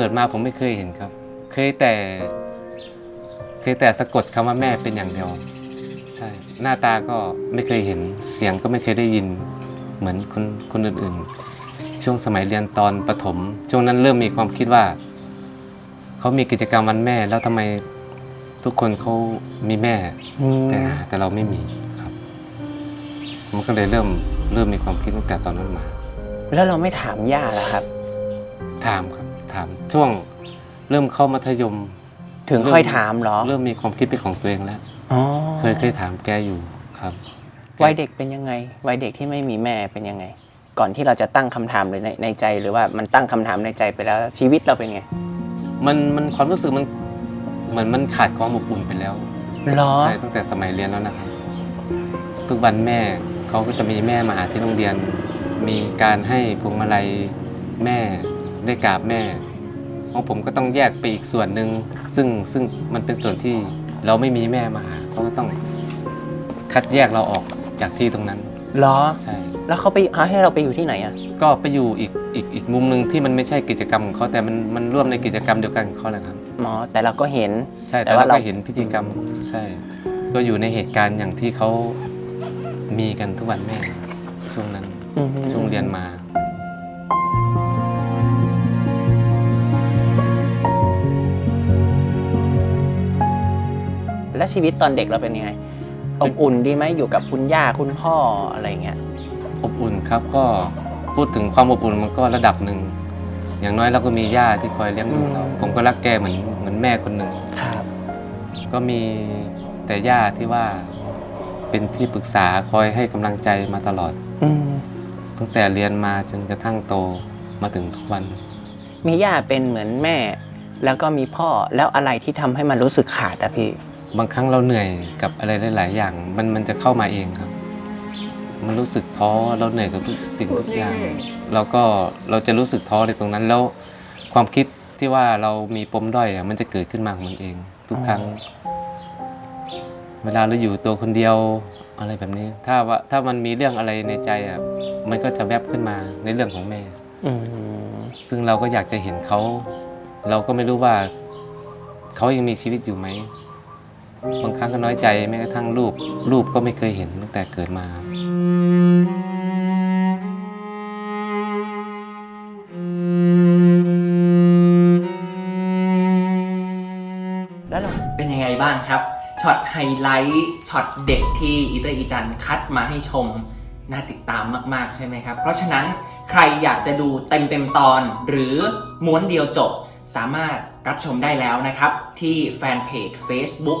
กิดมาผมไม่เคยเห็นครับ เคยแต่ เคยแต่สะกดคำว่าแม่เป็นอย่างเดียว ใช่ หน้าตาก็ไม่เคยเห็น เสียงก็ไม่เคยได้ยิน เหมือนคนคนอื่นๆ ช่วงสมัยเรียนตอนประถม ช่วงนั้นเริ่มมีความคิดว่า เขามีกิจกรรมวันแม่ แล้วทำไมทุกคนเขามีแม่อืมแต่แต่เราไม่มีครับ มันก็เลยเริ่มเริ่มมีความคิดตั้งแต่ตอนนั้นมา แล้วเราไม่ถามย่าเหรอครับ ถามครับ ถามช่วงเริ่มเข้ามัธยม ถึงเริ่มค่อยถามเหรอเริ่มมีความคิดเป็นของตัวเองแล้ว อ๋อเคยเคยถามแกอยู่ครับ วัยเด็กเป็นยังไง วัยเด็กที่ไม่มีแม่เป็นยังไง ก่อนที่เราจะตั้งคำถามหรือในในใจหรือว่ามันตั้งคำถามในใจไปแล้วชีวิตเราเป็นไงมันมันความรู้สึกมันเหมือนมันขาดความอบอุ่นไปแล้วหรอ ใช่ตั้งแต่สมัยเรียนแล้วนะครับ ทุกวันแม่เขาก็จะมีแม่มาหาที่โรงเรียน มีการให้พวงมาลัยแม่ ได้กราบแม่ ของผมก็ต้องแยกไปอีกส่วนหนึ่งซึ่งซึ่งมันเป็นส่วนที่เราไม่มีแม่มาหาเขาก็ต้องคัดแยกเราออกจากที่ตรงนั้นหรอ ใช่ แล้วเขาไปเอาให้เราไปอยู่ที่ไหนอะ ก็ไปอยู่อีกอีกอีกมุมหนึ่งที่มันไม่ใช่กิจกรรมของเขาแต่มันมันร่วมในกิจกรรมเดียวกันของเขาแหละครับ หมอ แต่เราก็เห็น ใช่แต่แต่ว่าว่าเราเราเห็นพิธีกรรมใช่ ก็อยู่ในเหตุการณ์อย่างที่เขามีกันทุกวันแม่ช่วงนั้นอืมช่วงเรียนมา แล้วชีวิตตอนเด็กเราเป็นยังไงอบอุ่นดีไหมอยู่กับคุณย่าคุณพ่ออะไรเงี้ยอบอุ่นครับก็พูดถึงความอบอุ่นมันก็ระดับหนึ่งอย่างน้อยเราก็มีย่าที่คอยเลี้ยงดูเราอืมผมก็รักแกเหมือนเหมือนแม่คนหนึ่งครับ ก็มีแต่ย่าที่ว่าเป็นที่ปรึกษาคอยให้กำลังใจมาตลอดอืมตั้งแต่เรียนมาจนกระทั่งโตมาถึงทุกวัน มีย่าเป็นเหมือนแม่ แล้วก็มีพ่อแล้วอะไรที่ทำให้มันรู้สึกขาดอะพี่ บางครั้งเราเหนื่อยกับอะไรหลาย ๆ อย่าง มันมันจะเข้ามาเองครับ มันรู้สึกท้อเราเหนื่อยกับทุกสิ่งทุกอย่างเราก็เราจะรู้สึกท้อในตรงนั้นแล้วความคิดที่ว่าเรามีปมด้อยอะมันจะเกิดขึ้นมาของมันเอง ทุกครั้ง เวลาเราอยู่ตัวคนเดียวอะไรแบบนี้ ถ้าว่าถ้ามันมีเรื่องอะไรในใจอะมันก็จะแวบขึ้นมาในเรื่องของแม่ อืมซึ่งเราก็อยากจะเห็นเขา เราก็ไม่รู้ว่าเขายังมีชีวิตอยู่ไหม บางครั้งก็น้อยใจแม้กระทั่งรูปรูปก็ไม่เคยเห็นตั้งแต่เกิดมา แล้วเราเป็นยังไงบ้างครับช็อตไฮไลท์ช็อตเด็กที่อีเตอร์อีจันคัดมาให้ชมน่าติดตามมาก ๆ ใช่ไหมครับ เพราะฉะนั้นใครอยากจะดูเต็ม ๆ ตอน หรือม้วนเดียวจบ สามารถรับชมได้แล้วนะครับ ที่แฟนเพจ Facebook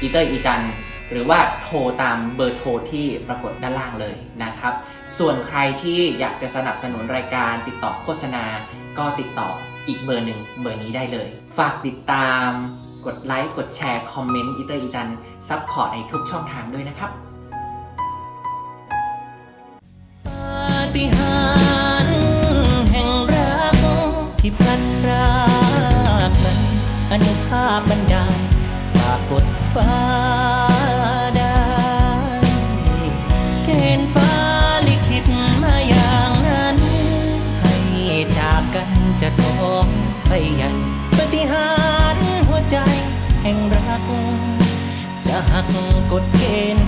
อีเตอร์อีจันหรือว่าโทรตามเบอร์โทรที่ปรากฏด้านล่างเลยนะครับ ส่วนใครที่อยากจะสนับสนุนรายการติดต่อโฆษณา ก็ติดต่ออีกเบอร์หนึ่งเบอร์นี้ได้เลย ฝากติดตามกดไลค์กดแชร์ คอมเมนต์อีเตอร์อีจันซัพพอร์ตในทุกช่องทางด้วยนะครับปาฏิหาริย์แห่งรักที่พลันรากนั้นอนุภาพบันดา ดฟ้าได้เกณฑ์ฟ้าลิขิตมาอย่างนั้น ให้จากกันจะท้องไปยังปฏิหารหัวใจแห่งรัก จะหักกฎเกณฑ์